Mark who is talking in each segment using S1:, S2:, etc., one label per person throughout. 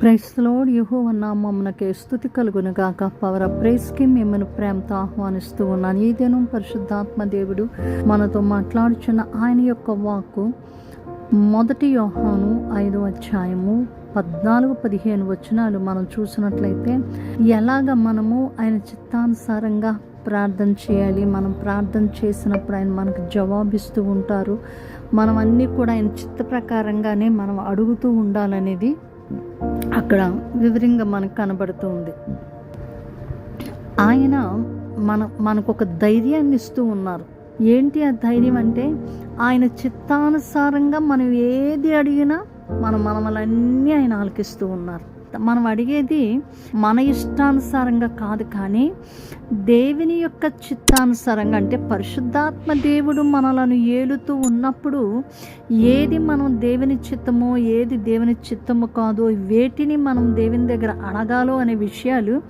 S1: ప్రైస్లోడ్ యహో నామమునకే స్థుతి కలుగునుగాక. పవర్ ప్రైస్కి మిమ్మల్ని ప్రేమతో ఆహ్వానిస్తూ ఉన్నాను. ఈ దినం పరిశుద్ధాత్మ దేవుడు మనతో మాట్లాడుచున్న ఆయన యొక్క వాక్కు మొదటి యోహాను ఐదు అధ్యాయము పద్నాలుగు పదిహేను వచనాలు మనం చూసినట్లయితే ఎలాగ మనము ఆయన చిత్తానుసారంగా ప్రార్థన చేయాలి మనం ప్రార్థన చేసినప్పుడు ఆయన మనకు జవాబిస్తూ ఉంటారు మనం అన్నీ కూడా ఆయన చిత్త ప్రకారంగానే మనం అడుగుతూ ఉండాలనేది అక్కడ వివరంగా మనకు కనబడుతూ ఉంది. ఆయన మన మనకు ఒక ధైర్యాన్ని ఇస్తూ ఉన్నారు. ఏంటి ఆ ధైర్యం అంటే ఆయన చిత్తానుసారంగా మనం ఏది అడిగినా మన మనమలన్నీ ఆయన ఆలకిస్తూ ఉన్నారు. మనం అడిగేది మన ఇష్టానుసారంగా కాదు కానీ దేవుని యొక్క చిత్తానుసారంగా అంటే పరిశుద్ధాత్మ దేవుడు మనలను ఏలుతూ ఉన్నప్పుడు ఏది మనం దేవుని చిత్తమో ఏది దేవుని చిత్తమో కాదో వేటిని మనం దేవుని దగ్గర అడగాలో అనే విషయాలు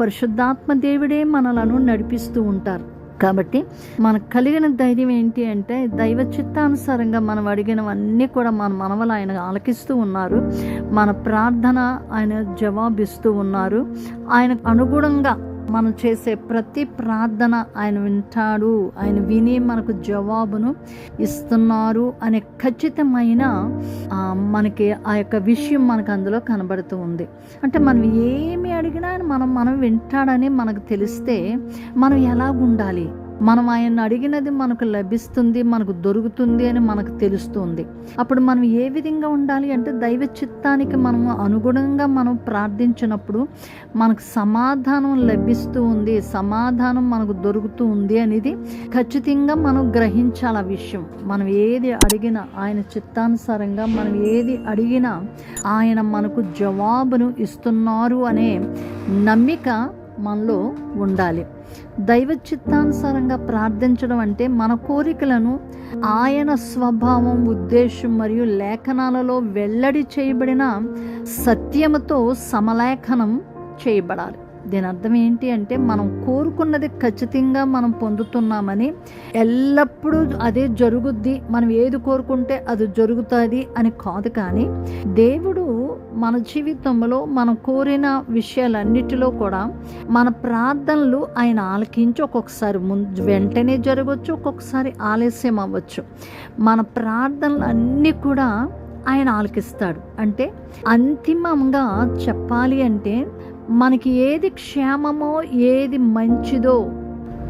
S1: పరిశుద్ధాత్మ దేవుడే మనలను నడిపిస్తూ ఉంటారు. కాబట్టి మనకు కలిగిన ధైర్యం ఏంటి అంటే దైవ చిత్తానుసారంగా మనం అడిగినవన్నీ కూడా మన మనవలు ఆయన ఆలకిస్తూ ఉన్నారు. మన ప్రార్థన ఆయన జవాబిస్తూ ఉన్నారు. ఆయనకు అనుగుణంగా మనం చేసే ప్రతి ప్రార్థన ఆయన వింటాడు. ఆయన విని మనకు జవాబును ఇస్తున్నారు అనే ఖచ్చితమైన మనకి ఆ యొక్క విషయం మనకు అందులో కనబడుతూ ఉంది. అంటే మనం ఏమి అడిగినా మనం మనం వింటాడని మనకు తెలిస్తే మనం ఎలాగుండాలి? మనం ఆయన అడిగినది మనకు లభిస్తుంది మనకు దొరుకుతుంది అని మనకు తెలుస్తుంది. అప్పుడు మనం ఏ విధంగా ఉండాలి అంటే దైవ చిత్తానికి మనము అనుగుణంగా మనం ప్రార్థించినప్పుడు మనకు సమాధానం లభిస్తూ ఉంది సమాధానం మనకు దొరుకుతూ ఉంది అనేది ఖచ్చితంగా మనం గ్రహించాలి ఆ విషయం. మనం ఏది అడిగినా ఆయన చిత్తానుసారంగా మనం ఏది అడిగినా ఆయన మనకు జవాబును ఇస్తున్నారు అనే నమ్మిక మనలో ఉండాలి. దైవ చిత్తానుసారంగా ప్రార్థించడం అంటే మన కోరికలను ఆయన స్వభావం ఉద్దేశం మరియు లేఖనాలలో వెల్లడి చేయబడిన సత్యముతో సమలేఖనం చేయబడాలి. దీని అర్థం ఏంటి అంటే మనం కోరుకున్నది ఖచ్చితంగా మనం పొందుతున్నామని ఎల్లప్పుడూ అదే జరుగుద్ది. మనం ఏది కోరుకుంటే అది జరుగుతుంది అని కాదు కానీ దేవుడు మన జీవితంలో మనం కోరిన విషయాలన్నిటిలో కూడా మన ప్రార్థనలు ఆయన ఆలకించి ఒక్కొక్కసారి ముందు వెంటనే జరగవచ్చు ఒక్కొక్కసారి ఆలస్యం అవ్వచ్చు. మన ప్రార్థనలు అన్నీ కూడా ఆయన ఆలకిస్తాడు. అంటే అంతిమంగా చెప్పాలి అంటే మనకి ఏది క్షేమమో ఏది మంచిదో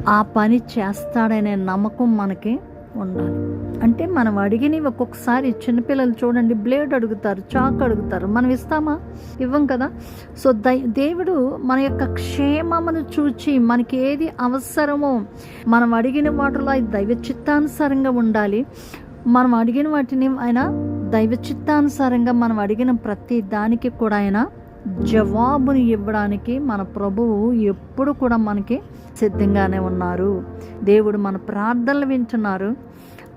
S1: ఆ పని చేస్తాడనే నమ్మకం మనకి ఉండాలి. అంటే మనం అడిగినవి ఒక్కొక్కసారి చిన్నపిల్లలు చూడండి బ్లేడ్ అడుగుతారు చాక్ అడుగుతారు మనం ఇస్తామా? ఇవ్వం కదా? సో దై దేవుడు మన యొక్క క్షేమమును చూచి మనకి ఏది అవసరమో మనం అడిగిన వాటిలో దైవ చిత్తానుసారంగా ఉండాలి. మనం అడిగిన వాటిని ఆయన దైవ చిత్తానుసారంగా మనం అడిగిన ప్రతి దానికి కూడా ఆయన జవాబుని ఇవ్వడానికి మన ప్రభువు ఎప్పుడు కూడా మనకి సిద్ధంగానే ఉన్నారు. దేవుడు మన ప్రార్థనలు వింటున్నారు.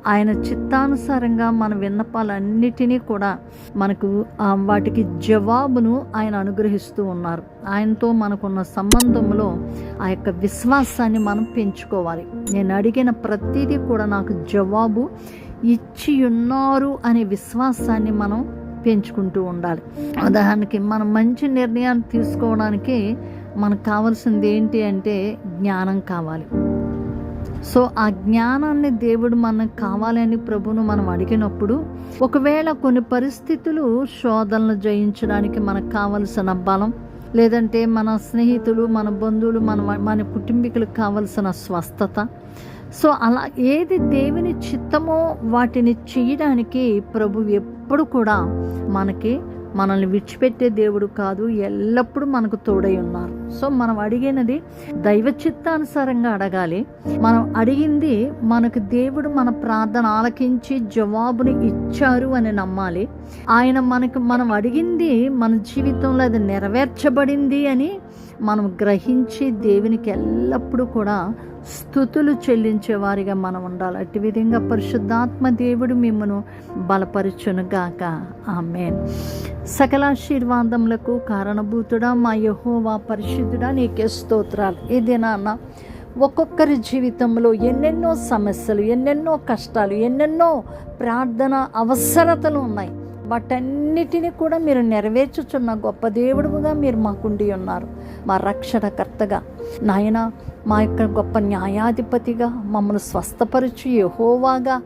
S1: ఆయన చిత్తానుసారంగా మన విన్నపాలన్నిటినీ కూడా మనకు వాటికి జవాబును ఆయన అనుగ్రహిస్తూ ఉన్నారు. ఆయనతో మనకున్న సంబంధంలో ఆ యొక్క విశ్వాసాన్ని మనం పెంచుకోవాలి. నేను అడిగిన ప్రతిదీ కూడా నాకు జవాబు ఇచ్చి ఉన్నారు అనే విశ్వాసాన్ని మనం పెంచుకుంటూ ఉండాలి. ఉదాహరణకి మనం మంచి నిర్ణయాన్ని తీసుకోవడానికి మనకు కావాల్సింది ఏంటి అంటే జ్ఞానం కావాలి. సో ఆ జ్ఞానాన్ని దేవుడు మనకు కావాలని ప్రభును మనం అడిగినప్పుడు ఒకవేళ కొన్ని పరిస్థితులు శోధనలు జయించడానికి మనకు కావలసిన బలం లేదంటే మన స్నేహితులు మన బంధువులు మన మన కుటుంబీకులకు కావలసిన స్వస్థత సో అలా ఏది దేవుని చిత్తమో వాటిని చేయడానికి ప్రభు ఎప్పుడు కూడా మనకి మనల్ని విడిచిపెట్టే దేవుడు కాదు ఎల్లప్పుడూ మనకు తోడై ఉన్నారు. సో మనం అడిగినది దైవ చిత్తానుసారంగా అడగాలి. మనం అడిగింది మనకు దేవుడు మన ప్రార్థన ఆలకించి జవాబుని ఇచ్చారు అని నమ్మాలి. ఆయన మనకు మనం అడిగింది మన జీవితంలో అది నెరవేర్చబడింది అని మనం గ్రహించి దేవునికి ఎల్లప్పుడూ కూడా స్థుతులు చెల్లించే వారిగా మనం ఉండాలి. అట్టి విధంగా పరిశుద్ధాత్మ దేవుడు మిమ్మను బలపరచునుగాక. ఆమె సకలాశీర్వాదములకు కారణభూతుడా మా యహోవా పరిశుద్ధుడా నీకే స్తోత్రాలు. ఇది నాన్న ఒక్కొక్కరి జీవితంలో ఎన్నెన్నో సమస్యలు ఎన్నెన్నో కష్టాలు ఎన్నెన్నో ప్రార్థన అవసరతలు ఉన్నాయి. వాటన్నిటిని కూడా మీరు నెరవేర్చుచున్న గొప్ప దేవుడుగా మీరు మాకుండి ఉన్నారు. మా రక్షణకర్తగా నాయన మా యొక్క గొప్ప న్యాయాధిపతిగా మమ్మల్ని స్వస్థపరచు యహోవాగా.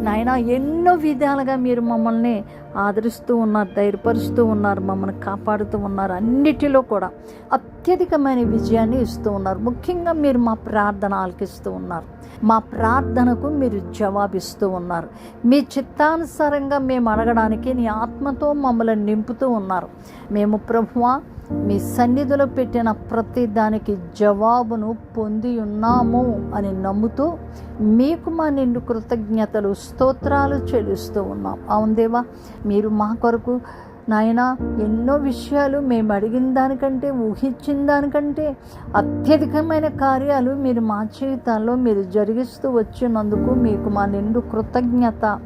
S1: నాయన ఎన్నో విధాలుగా మీరు మమ్మల్ని ఆదరిస్తూ ఉన్నారు ధైర్యపరుస్తూ ఉన్నారు మమ్మల్ని కాపాడుతూ ఉన్నారు అన్నిటిలో కూడా అత్యధికమైన విజయాన్ని ఇస్తూ ఉన్నారు. ముఖ్యంగా మీరు మా ప్రార్థన ఆలకిస్తూ ఉన్నారు. మా ప్రార్థనకు మీరు జవాబిస్తూ ఉన్నారు. మీ చిత్తానుసారంగా మేము అడగడానికి నీ ఆత్మతో మమ్మల్ని నింపుతూ ఉన్నారు. మేము ప్రభువా మీ సన్నిధిలో పెట్టిన ప్రతి దానికి జవాబును పొంది ఉన్నాము అని నమ్ముతూ మీకు మా నిండు కృతజ్ఞతలు స్తోత్రాలు చెల్లిస్తూ ఉన్నాం. అవును దేవా మీరు మా కొరకు నాయన ఎన్నో విషయాలు మేము అడిగిన దానికంటే ఊహించిన దానికంటే అత్యధికమైన కార్యాలు మీరు మా జీవితాల్లో మీరు జరిగిస్తూ వచ్చినందుకు మీకు మా నిండు కృతజ్ఞత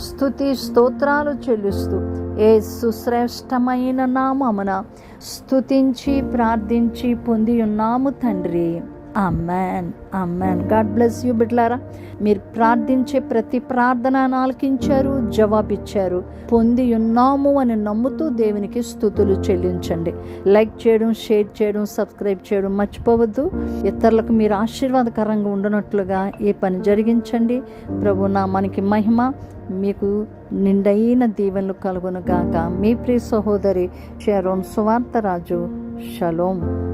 S1: స్థుతి స్తోత్రాలు చెల్లిస్తూ ఏ సుశ్రేష్టమైన నామమున స్తుతించి ప్రార్థించి పొంది ఉన్నాము తండ్రి. Amman Amman God bless you బిడ్లారా మీరు ప్రార్థించే ప్రతి ప్రార్థన ఆలకించారు జవాబిచ్చారు పొంది ఉన్నాము అని నమ్ముతూ దేవునికి స్థుతులు చెల్లించండి. లైక్ చేయడం షేర్ చేయడం సబ్స్క్రైబ్ చేయడం మర్చిపోవద్దు. ఇతరులకు మీరు ఆశీర్వాదకరంగా ఉండనట్లుగా ఈ పని జరిగించండి. ప్రభు నా మనకి మహిమ. మీకు నిండైన దీవెనలు కలుగును గాక మీ ప్రియ సహోదరి షెరోన్ సువార్తరాజు. షలోం